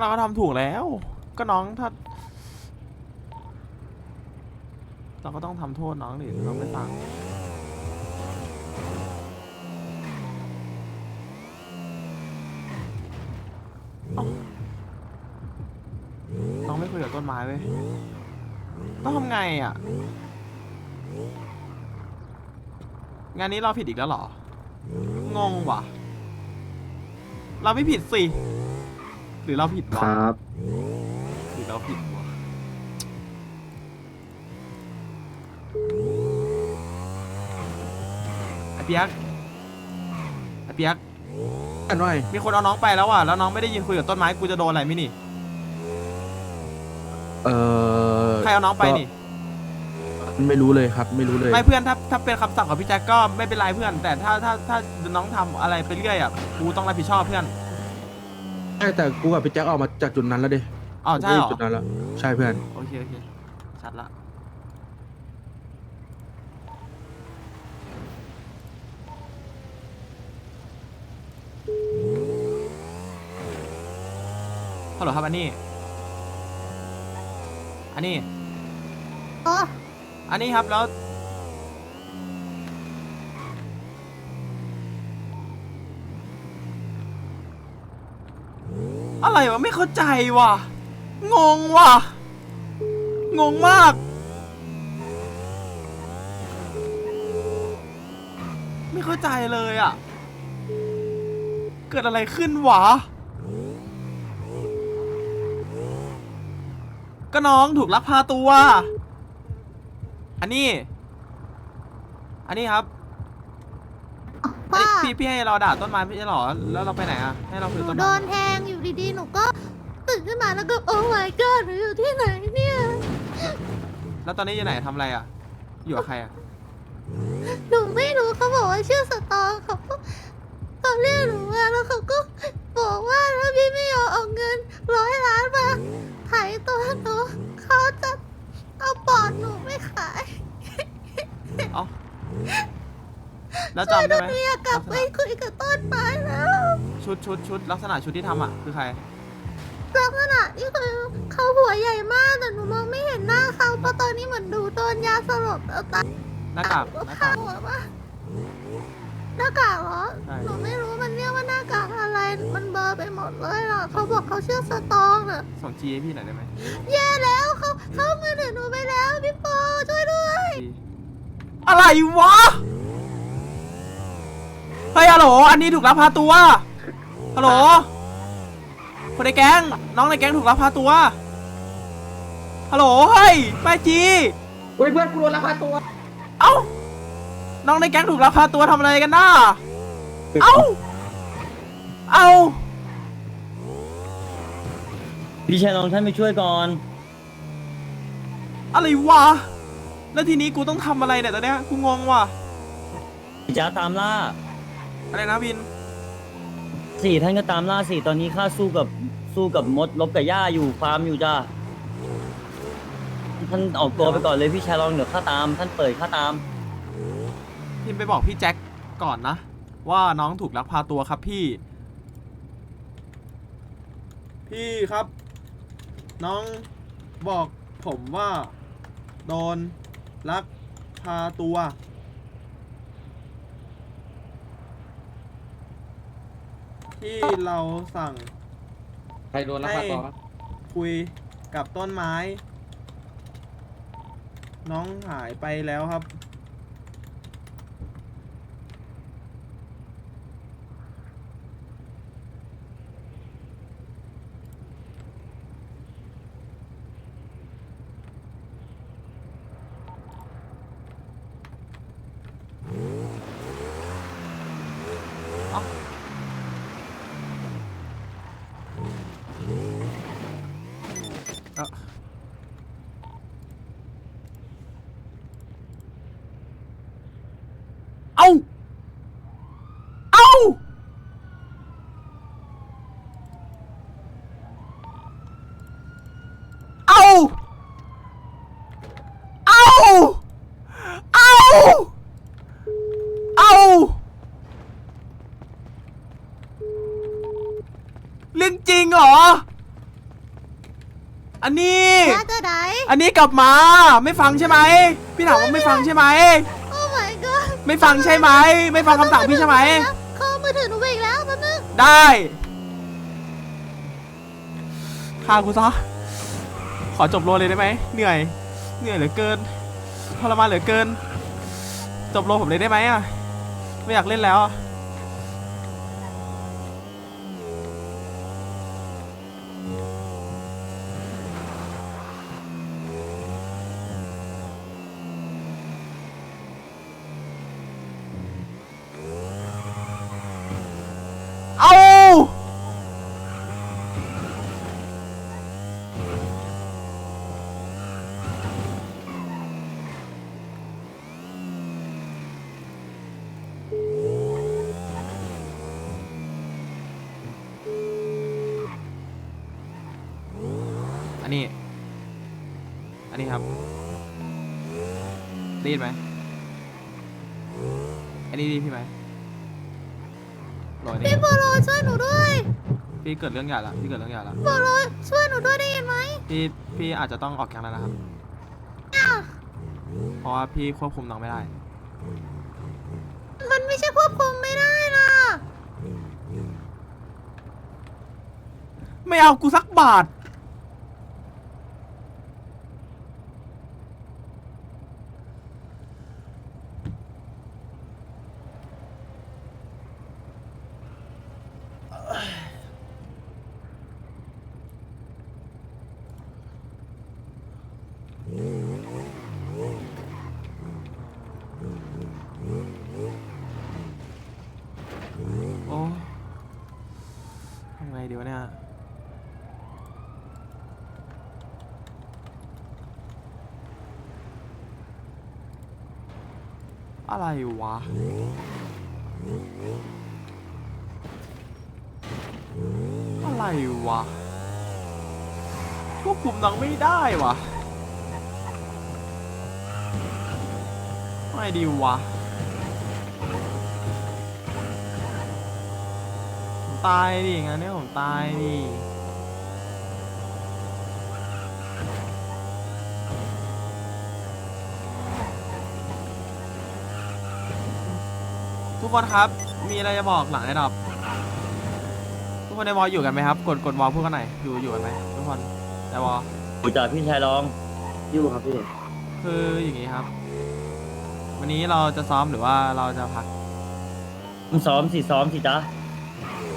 เราก็ทำถูกแล้ว ก็น้องถ้า เราก็ต้องทำโทษน้องดิน้องไม่ฟังน้องไม่คุยกับต้นไม้เว้ยต้องทำไงอะ งานนี้เราผิดอีกแล้วหรอ งงว่ะ เราไม่ผิดสิ หรือเราผิดควะรับ หรือเราผิดวะไอเปียกไอเปียกอันหน่อยมีคนเอาน้องไปแล้วอะแล้วน้องไม่ได้ยินคุยกับต้นไม้กูจะโดนอะไรไหมนี่เออใครเอาน้องไปนี่ ไม่รู้เลยครับ ไม่รู้เลย ไม่เพื่อนถ้าถ้าเป็นคำสั่งของพี่แจ็คก็ไม่เป็นไรเพื่อน แต่ถ้าถ้าถ้าน้องทำอะไรไปเรื่อยอะกูต้องรับผิดชอบเพื่อน ใช่แต่กูกับพี่แจ็คออกมาจากจุดนั้นแล้วดิอ๋อใช่เหรอ จุดนั้นแล้วใช่เพื่อน โอเค โอเค ชัดละ ฮัลโหลครับอันนี้ อันนี้อ๋ออันนี้ครับแล้ว อะไรวะไม่เข้าใจว่ะ งงว่ะ งงมาก ไม่เข้าใจเลยอะ เกิดอะไรขึ้นวะ ก็น้องถูกลักพาตัว อันนี้ อันนี้ครับ พี่พี่ให้เราด่าต้นไม้ไม่ใช่หรอ แล้วเราไปไหนอะให้เราหคุยนูต้นโดไม้ นแทงอยู่ดีๆ หนูก็ตื่นขึ้นมาแล้วก็โอ้ my god หนูอยู่ที่ไหนเนี่ย แล้วตอนนี้อยู่ไหนทำอะไรอะอยู่กับใครอะหนูไม่รู้เขาบอกว่าชื่อสตองเขาก็เขา แล้วช่วยจำหนูได้ไหมหนูอยากกลับไปคุยกับต้นไม้แล้วชุดชุดชุดลักษณะชุดที่ทำอะคือใคร ลักษณะที่คือเขาหัวใหญ่มากแต่หนูมองไม่เห็นหน้าเขาเพราะตอนนี้เหมือนดูโดนยาสลบแล้วตาหน้ากากก็หน้าข้ากาก หัวปะหน้ากากเหรอ ใช่ หนูไม่รู้มันเรียกว่าหน้ากากอะไร มันเบลอร์ไปหมดเลยอะเขาบอกเขาชื่อสตองอะส่งจีให้พี่หน่อยได้ไหมแย่แล้วเขาเขาเอาเงินเดือนหนูไปแล้วพี่ปอช่วยด้วยจีอะไรวะ เฮ้ยฮัลโหลอันนี้ถูกลักพาตัวฮัลโหลคนในแก๊งน้องในแก๊งถูกลักพาตัวฮัลโหลเฮ้ยแม่จีเฮ้ยเพื่อนกูโดนลักพาตัว เอ้าน้องในแก๊งถูกลักพาตัวทำอะไรกันน่าเอ้าเอ้าพี่ชายน้องท่านไปช่วยก่อน อะไรวะแล้วทีนี้กูต้องทำอะไรเนี่ยตอนเนี้ยกูงงว่ะพี่จ๋าตามล่า อะไรนะวิน สี่ท่านก็ตามล่าสี่ตอนนี้ข้าสู้กับสู้กับมดลบกับหญ้าอยู่ฟาร์มอยู่จ้าท่านออกตัวไปก่อนเลยพี่ชายลองเดี๋ยวข้าตาม ท่านเปิดข้าตาม พิมพ์ไปบอกพี่แจ็คก่อนนะ ว่าน้องถูกลักพาตัวครับพี่ พี่ครับ น้องบอกผมว่า โดนลักพาตัว ที่เราสั่งใครโดนลักพาตัววะคุยกับต้นไม้ น้องหายไปแล้วครับ เอ้า อัน นี้มาจะไหนอันนี้กลับมา ไม่ฟังใช่ไหม พี่ถามว่าไม่ฟังใช่ไหม โอ้ my god ไม่ฟังใช่ไหม ไม่ฟังคำสั่งพี่ใช่ไหม เข้ามือถือหนูไปอีกแล้วแป๊บนึงได้ฆ่ากูซะขอจบโลเลยได้ไหม เหนื่อย เหนื่อยเหลือเกินทรมานเหลือเกิน จบโลผมเลยได้ไหมอะ ไม่อยากเล่นแล้วอะเอาอั นนี้ อันนี้ครับได้ยินไหมอันนี้ดีพี่ไหมรอยนี่พี่โปโลช่วยหนูด้วยพี่เกิดเรื่องใหญ่ละพี่เกิดเรื่องใหญ่ละโปโลช่วยหนูด้วยได้ยินไหมพี่พี่อาจจะต้องออกแกงแล้วนะครับ อ้าวเพราะว่าพี่ควบคุมน้องไม่ได้ มันไม่ใช่ควบคุมไม่ได้นะไม่เอากูสักบาท โอ้ ทำไงดีวะเนี่ยอะไรวะ อะไรวะควบคุมน้องไม่ได้วะ ไม่ดีวะ ผม ตายดิงั้นเนี่ยผมตายดิทุกคนครับ มีอะไรจะบอกหลังไอ้ดอบทุกคนในวอลอยู่กันไหมครับ กดกดวอลพูดกันหน่อยอยู่อยู่กันไหมทุกคนในวอลกูจ่าพี่ชายรองอยู่ครับพี่คืออย่างนี้ครับ วันนี้เราจะซ้อมหรือว่าเราจะพัก มึงซ้อมสิซ้อมสิจ๊ะ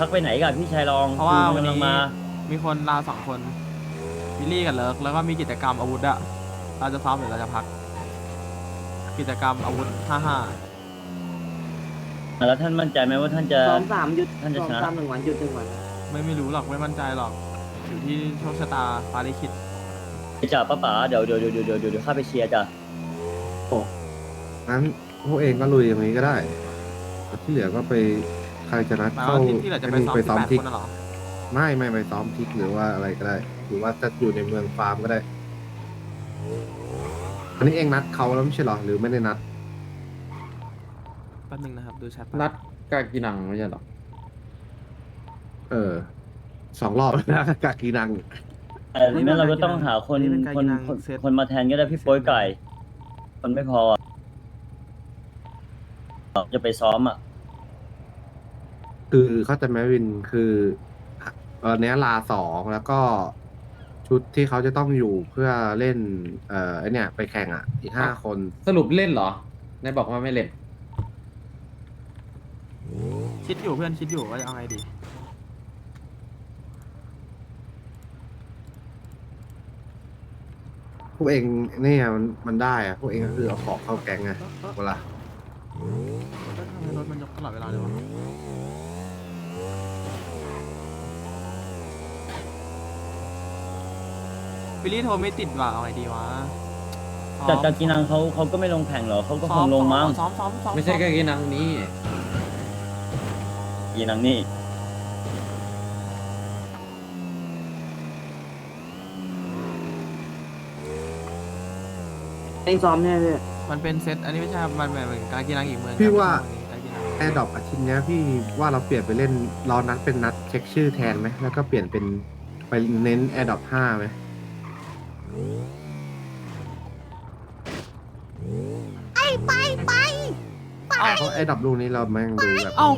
พักไปไหนกันพี่ชายรองเพราะว่ากูวันกำลันี้งมา มีคนลาสองคนวิลลี่กับเลิกแล้วก็มีกิจกรรมอาวุธอะเราจะซ้อมหรือเราจะพัก กิจกรรมอาวุธห้าห้าแล้วท่านมั่นใจไหมว่าท่านจะ ซ้อมสามหยุดท่านจะซ้อมชนะ สามหนึ่งวันหยุดหนึ่งวัน ไม่ไม่รู้หรอกไม่มั่นใจหรอกอยู่ที่โชคชะตาฟ้าลิขิตจ่าป้าป๋าเดี๋ยวเดี๋ยวเดี๋ยวเดี๋ยวเดี๋ยวเดี๋ยวข้าไปเชียร์จ้ะงั้นพวกเองก็ลุยอย่างนี้ก็ได้ ที่เหลือก็ไป ใครจะนัดหมายเข้าว่าที่ที่เหลือจะไปซ้อมไปสิบซ้อมแปดทิกคนน่ะเหรอไม่ไม่ไปซ้อมทิกหรือว่าอะไรก็ได้ หรือว่าจะอยู่ในเมืองฟาร์มก็ได้ อันนี้เองนัดเขาแล้วไม่ใช่เหรอหรือไม่ได้นัด แป๊บนึงนะครับดูแชทแป๊บนัดกากินังไม่ใช่หรอเออสองรอบแล้วนะกากีนังเอองั้นเราก็ต้องหาคนคนคนคนมาแทนก็ได้พี่โป้ยไก่ คนไม่พออะจะไปซ้อมอะ คือเข้าใจไหมวินคือตอนเนี้ยลาสองแล้วก็ชุดที่เขาจะต้องอยู่เพื่อเล่น เอ่อไอเนี่ย ไปแข่งอะ อีกห้าคน สรุปเล่นเหรอนายบอกว่าไม่เล่น คิดอยู่เพื่อนคิดอยู่ว่าจะเอาไงดี พวกเองเนี่ยมันมันได้อะพวกเองก็คือเอาของเข้าแก๊งไงเวลา แล้วทำไมรถมันยกตลอดเวลาเลยวะ วิลลี่โทรไม่ติดว่ะเอาไงดีวะจากจากกินังเขาเขาก็ไม่ลงแข่งเหรอเขาก็คงลงมั้งซ้อมซ้อมซ้อมไม่ใช่กากินังนี้กินังนี่เองซ้อมแน่เลยมันเป็นเซตอันนี้ไม่ใช่มันเหมือนการกีฬาอีกเมืองพี่ว่าการกีฬาแอร์ดรอปอาทิตย์เนี้ยพี่ว่าเราเปลี่ยนไปเล่นเรานัดเป็นนัดเช็คชื่อแทนไหมแล้วก็เปลี่ยนเป็นไปเน้นแอร์ดรอปห้าไหม ไอ้ไปไปไปเอ้า เพราะไอ้ดับลูกนี้เราแม่งดูแบบเอ้า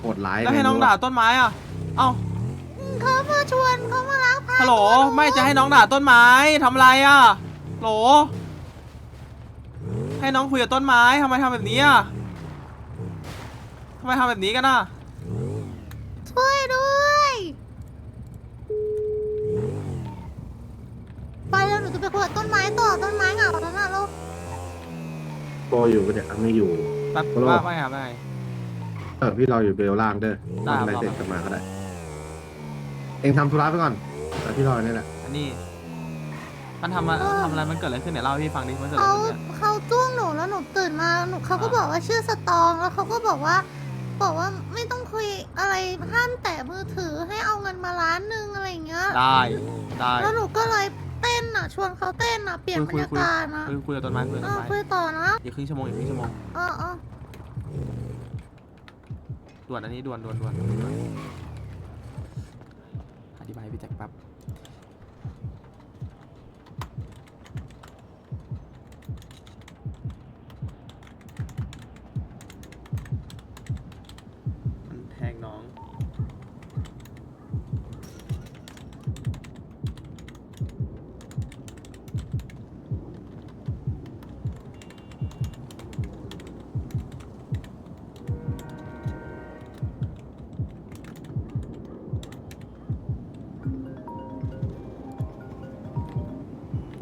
โหดร้ายแล้วให้น้องด่าต้นไม้อะ เอ้า เขามาชวนเขามารักพาฮัลโหลตัวนูไม่จะให้น้องด่าต้นไม้ทำอะไรอะโหล ให้น้องคุยกับต้นไม้ทำไมทำแบบนี้อะทำไมทำแบบนี้กันอะช่วยด้วยไปแล้ว หนูจะไปคุยกับต้นไม้ต่อต้นไม้เหงาแล้วนะลูกโปรอยู่ปะเนี่ยไม่อยู่ แป๊บฮัลโหล ว่าว่าไงครับว่าไงเออพี่รออยู่เบลล่างเด้อได้ทำอะไรครับเสร็จกลับมาก็ได้ เองทำธุระไปก่อนแต่พี่รอนี่แหละอันนี้ มันทำอะทำอะไรมันเกิดอะไรขึ้นเนี่ยเล่าให้พี่ฟังดิมันเกิดอะไรเขาขึ้นเนี่ย เขาจ้วงหนูแล้วหนูตื่นมาหนูเขาก็อ่า บอกว่าชื่อสตองแล้วเขาก็บอกว่า บอกว่าไม่ต้องคุยอะไรห้ามแตะมือถือให้เอาเงินมาล้านหนึ่งอะไรอย่างเงี้ย ได้ได้แล้วหนูก็เลย เต้นอะ ชวนเขาเต้นอะ เปลี่ยนบรรยากาศนะคุยคุยกับต้นไม้คุยกับเอต้นอไม้คุยต่อนะอีกครึ่งชั่วโมงอีกครึ่งชั่วโมงเออเออด่วนอันนี้ด่วนด่วนด่วนด่วนอธิบายให้พี่แจ็คแป๊บ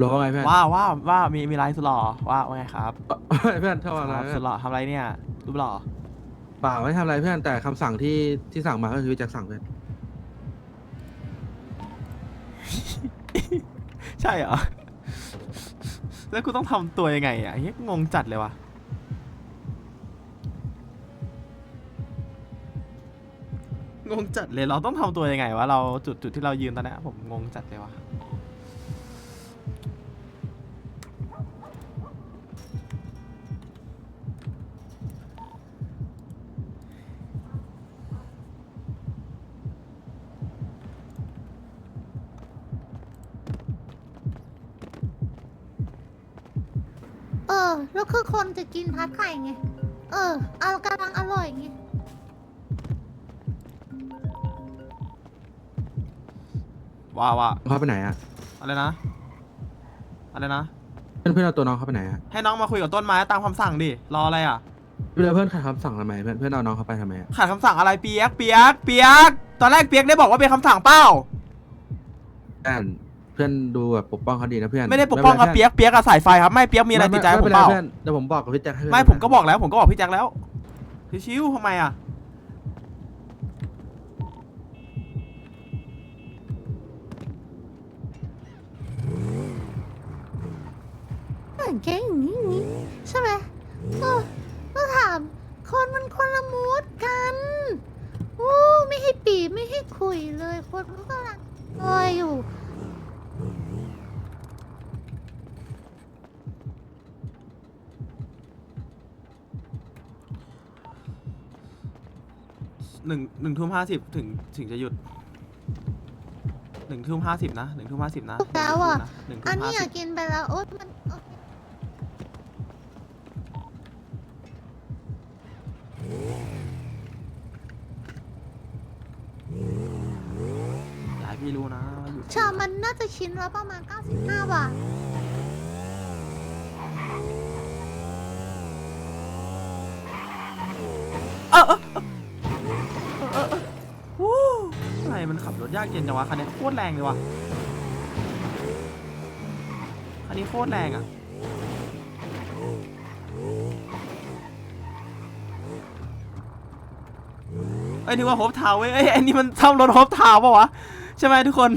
รอว่าไงเพื่อนว่าว่าว่ามีมีไลน์สุดหล่อว่าว่าไงครับเพื่อนทำอะไรครับเพื่สุอดนหล่อทำอะไรเนี่ยรูปหล่อเปล่าไม่ทำอะไรเพื่อนแต่คำสั่งที่ที่สั่งมาก็คือแจ็คสั่งเพื่อนใช่เหรอ แล้วกูต้องทำตัวยังไงอะเฮ้ยงงจัดเลยวะงงจัดเลยเราต้องทำตัวยังไงวะเราจุดจุดที่เรายืนตอนเนี้ยผมงงจัดเลยวะ คือคนจะกินพัดไข่ไง เออ เอากำลังอร่อยไง ว่าว่าเขาไปไหนอะอะไรนะ อะไรนะ เพื่อนเพื่อนเอาตัวน้องเขาไปไหนอะให้น้องมาคุยกับต้นไม้ตามคำสั่งดิ รออะไรอะ เพื่อนเพื่อนขัดคำสั่งทำไมเพื่อนเพื่อนเอาน้องเขาไปทำไมอะขาดคำสั่งอะไรเปียก เปียก เปียก ตอนแรกเปียกได้บอกว่าเป็นคำสั่งเป้าเพื่อนเพื่อนดูแบบปกป้องเขาดีนะเพื่อนไม่ได้ปกป้องกับป็นไรเปียกเปียกกับสายไฟครับไม่เปียกมีอะไรติดใจผมไม่เปล่าเพื่อนเดี๋ยวผมบอกกับพี่แจ็คให้เพื่อนไม่ผมก็บอกแล้วผมก็บอกพี่แจ็คแล้วชิวๆทำไมอะ หนึ่งหนึ่งทุ่มห้าสิบถึงถึงจะหยุดหนึ่งทุ่มห้าสิบนะหนึ่งทุ่มห้าสิบนะแล้วอะ หนึ่งอัทุ่นมนี้ห้าอยาสิกบกินไปแล้วโอ๊ยมันโอ๊ยอยากให้พี่รู้นะว่าหยุด ชามันน่าจะชิ้นละประมาณ 95 บาท วู้ทำไมมันขับรถยากเย็นจังวะคันนี้โคตรแรงเลยวะคันนี้โคตรแรงอะเอ้นี่ว่าโฮปทาวเว้ยเอ้นนี้มันซ่อมรถโฮปทาวปะวะ ใช่ไหมทุกคน